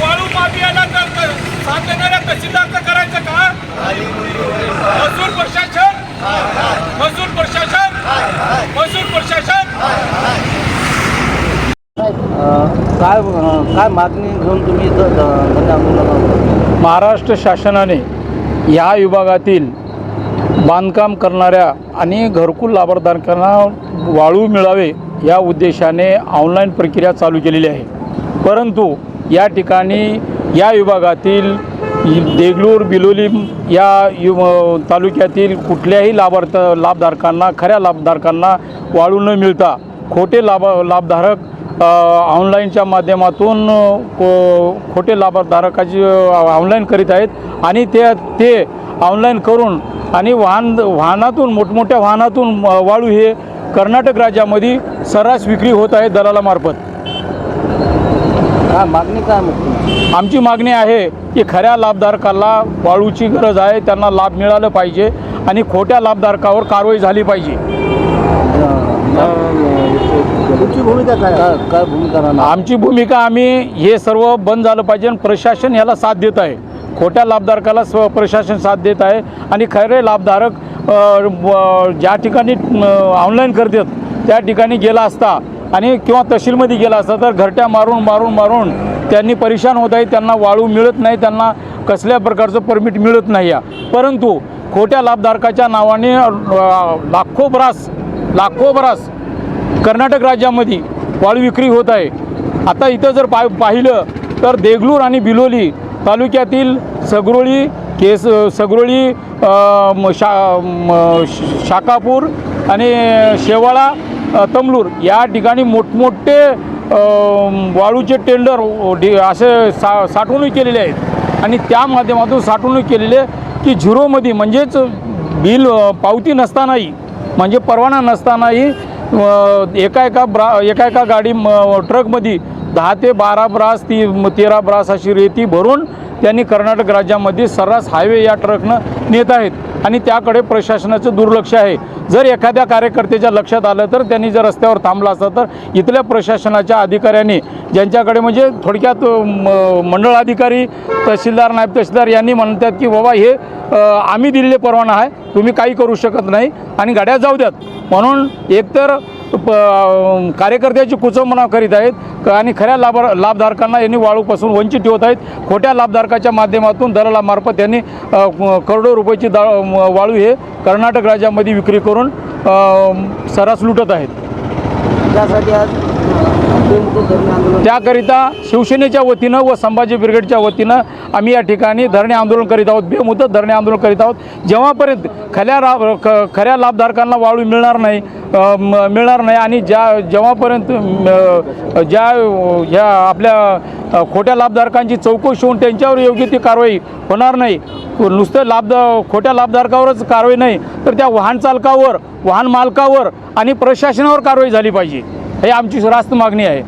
वाळू माफियाला करायचं का? मजूर प्रशासन? मजूर प्रशासन? मजूर प्रशासन? काय काय मागणी घेऊन तुम्ही महाराष्ट्र शासनाने ह्या विभागातील बांधकाम करणाऱ्या आणि घरकुल लाभार्थ्यांना वाळू मिळावे या उद्देशाने ऑनलाईन प्रक्रिया चालू केलेली आहे. परंतु या ठिकाणी या विभागातील देगलूर बिलोली या यु तालुक्यातील कुठल्याही लाभार्थ लाभधारकांना खऱ्या लाभधारकांना वाळू न मिळता खोटे लाभ लाभधारक ऑनलाईनच्या माध्यमातून को खोटे लाभधारकाची ऑनलाईन करीत आहेत आणि ते ते ऑनलाईन करून आणि वाहन वाहनातून मोठमोठ्या वाहनातून वाळू हे कर्नाटक राज्यामध्ये सर्रास विक्री होत आहे दलालामार्फत. मागणी काय आमची मागणी आहे की खऱ्या लाभधारकाला वाळूची गरज आहे त्यांना लाभ मिळालं पाहिजे आणि खोट्या लाभधारकावर कारवाई झाली पाहिजे. तुमची भूमिका काय काय भूमिका राहणार? आमची भूमिका आम्ही हे सर्व बंद झालं पाहिजे आणि प्रशासन याला साथ देत आहे. खोट्या लाभधारकाला स्व प्रशासन साथ देत आहे आणि खरे लाभधारक ज्या ठिकाणी ऑनलाईन करतात त्या ठिकाणी गेला असता आणि किंवा तहसीलमध्ये गेला असता तर घरट्या मारून मारून मारून त्यांनी परेशान होत आहे. त्यांना वाळू मिळत नाही. त्यांना कसल्या प्रकारचं परमिट मिळत नाही. या परंतु खोट्या लाभधारकाच्या नावाने लाखो ब्रास लाखो ब्रास कर्नाटक राज्यामध्ये वाळू विक्री होत आहे. आता इथं जर पा पाहिलं तर देगलूर आणि बिलोली तालुक्यातील सगरोळी केस सगरोळी शा शाकापूर आणि शेवाळा तमलूर या ठिकाणी मोठमोठे वाळूचे टेंडर डि असे सा साठवणूक केलेले आहेत. आणि त्या माध्यमातून साठवणूक केलेले की झिरोमध्ये म्हणजेच बिल पावती नसतानाही म्हणजे परवाना नसतानाही एका एका ब्रा एका एका गाडी म- ट्रकमध्ये दहा ते बारा ब्रास ती तेरा ब्रास अशी रेती भरून त्यांनी कर्नाटक राज्यामध्ये सर्रास हायवे या ट्रकनं नेत आहेत. आणि त्याकडे प्रशासनाचं दुर्लक्ष आहे. जर एखाद्या कार्यकर्त्याच्या लक्षात आलं तर त्यांनी जर रस्त्यावर थांबला असता तर इथल्या प्रशासनाच्या अधिकाऱ्यांनी ज्यांच्याकडे म्हणजे थोडक्यात म- मंडळ अधिकारी तहसीलदार नायब तहसीलदार यांनी म्हणतात की बाबा हे आम्ही दिलेले परवाना आहे तुम्ही काही करू शकत नाही आणि गाड्या जाऊ द्यात. म्हणून एकतर प कार्यकर्त्याची कुचंबना करीत आहेत आणि खऱ्या लाभ लाभधारकांना यांनी वाळूपासून वंचित ठेवत आहेत. खोट्या लाभधारकाच्या माध्यमातून दलालामार्फत यांनी करोडो रुपयाची दा वाळू हे कर्नाटक राज्यामध्ये विक्री करून सरास सर्रास लुटत आहेत. त्यासाठी आज त्याकरिता शिवसेनेच्या वतीनं व संभाजी ब्रिगेडच्या वतीनं आम्ही या ठिकाणी धरणे आंदोलन करीत आहोत. बेमुदत धरणे आंदोलन करीत आहोत. जेव्हापर्यंत खऱ्या रा खऱ्या लाभधारकांना वाळू मिळणार नाही मिळणार नाही आणि ज्या जेव्हापर्यंत ज्या ह्या आपल्या खोट्या लाभधारकांची चौकशी होऊन त्यांच्यावर योग्य ती कारवाई होणार नाही नुसतं लाभ खोट्या लाभधारकावरच कारवाई नाही तर त्या वाहन चालकावर वाहन मालकावर आणि प्रशासनावर कारवाई झाली पाहिजे. हे आमची रास्त मागणी आहे.